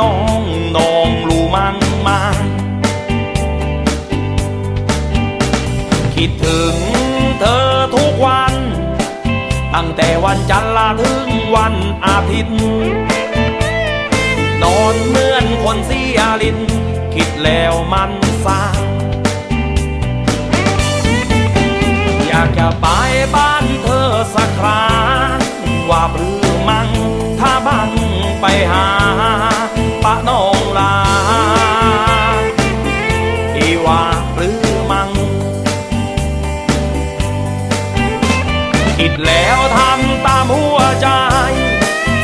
น้องน้องรู้มั้งมาคิดถึงเธอทุกวัน ตั้งแต่วันจันทร์ลาถึงวันอาทิตย์ นอนเหมือนคนเสียลินคิดแล้วมันซาอยากจะไปบ้าน คิดแล้วทำตามหัวใจ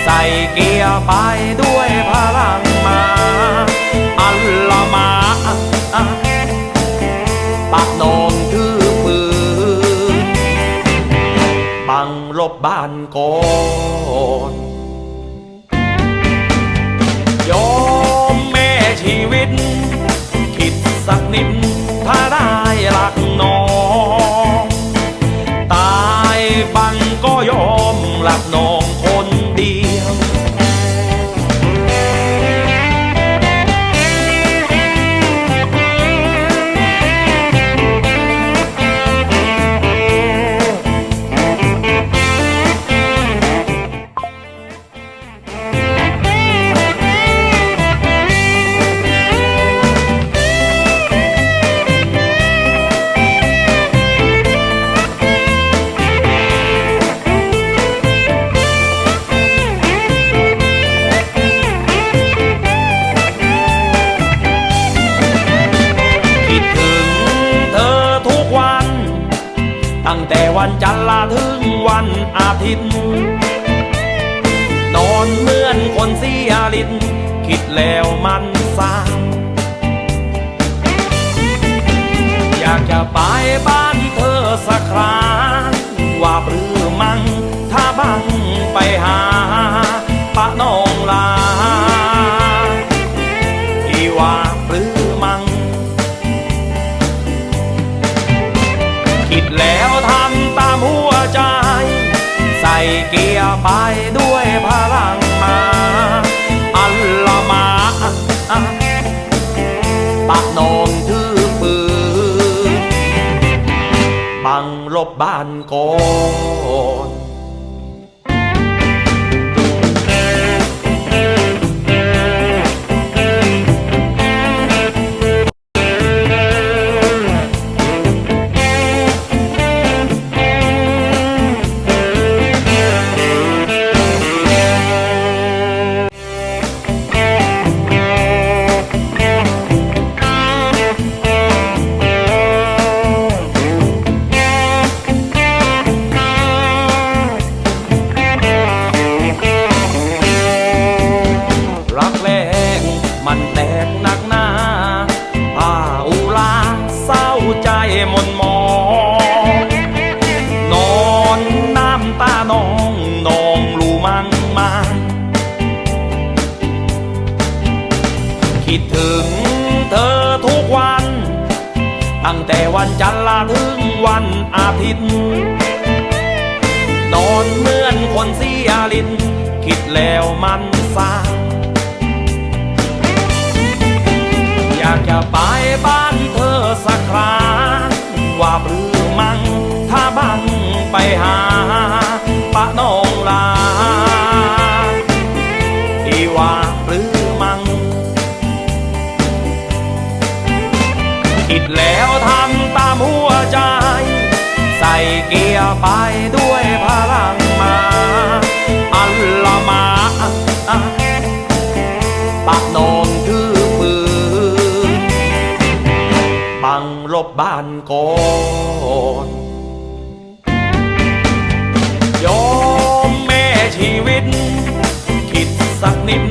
ใส่เกียร์ไปด้วยพลังมา อัลละมาปักนอนถือปืนบังลบบ้านก่อง วันจันทร์ลาถึงวันอาทิตย์ นอนเหมือนคนเสียลิ้นคิดแล้วมันซาอยากจะไปบ้านเธอสักคราว่าหรือมังถ้าบังไปหาปะน้องลาอีว่าหรือมัง คิดแล้ว เกียร์ไปด้วยพลังมาอัลละมาปะปากนองถือปืนบังลบบ้านก่อนรัก ตั้งแต่วันจันทร์ลาถึงวันอาทิตย์ นอนเหมือนคนเสียลิน คิดแล้วมันซาอยากจะไปบ้านเธอสักครั้ง คิดแล้วทำตามหัวใจ ใส่เกียร์ไปด้วยพลังมาอัลละมาปากนองถือปืนบังลบบ้านก่อนยอมแม่ชีวิต คิดสักนิด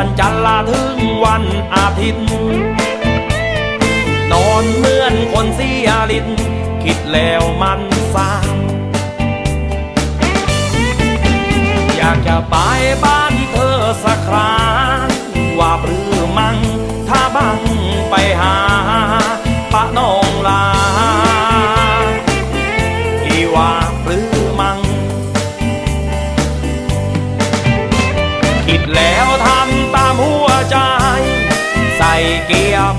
วันจันทร์ลาถึงวันอาทิตย์ นอนเหมือนคนเสียลิ้นคิดแล้วมันเศร้าอยากจะไปบ้านเธอสักครั้งว่าปรือมังถ้าบังไปหาปะนองลาที่ว่าปรือมังคิดแล้ว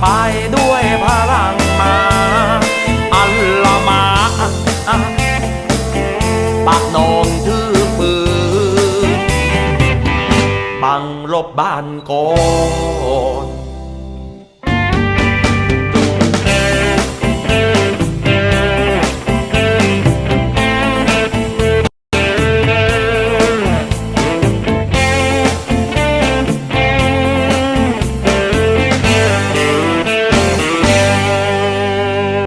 ไปด้วยพลังมาอัลละมาปากนองถือปืนบังลบบ้านกอง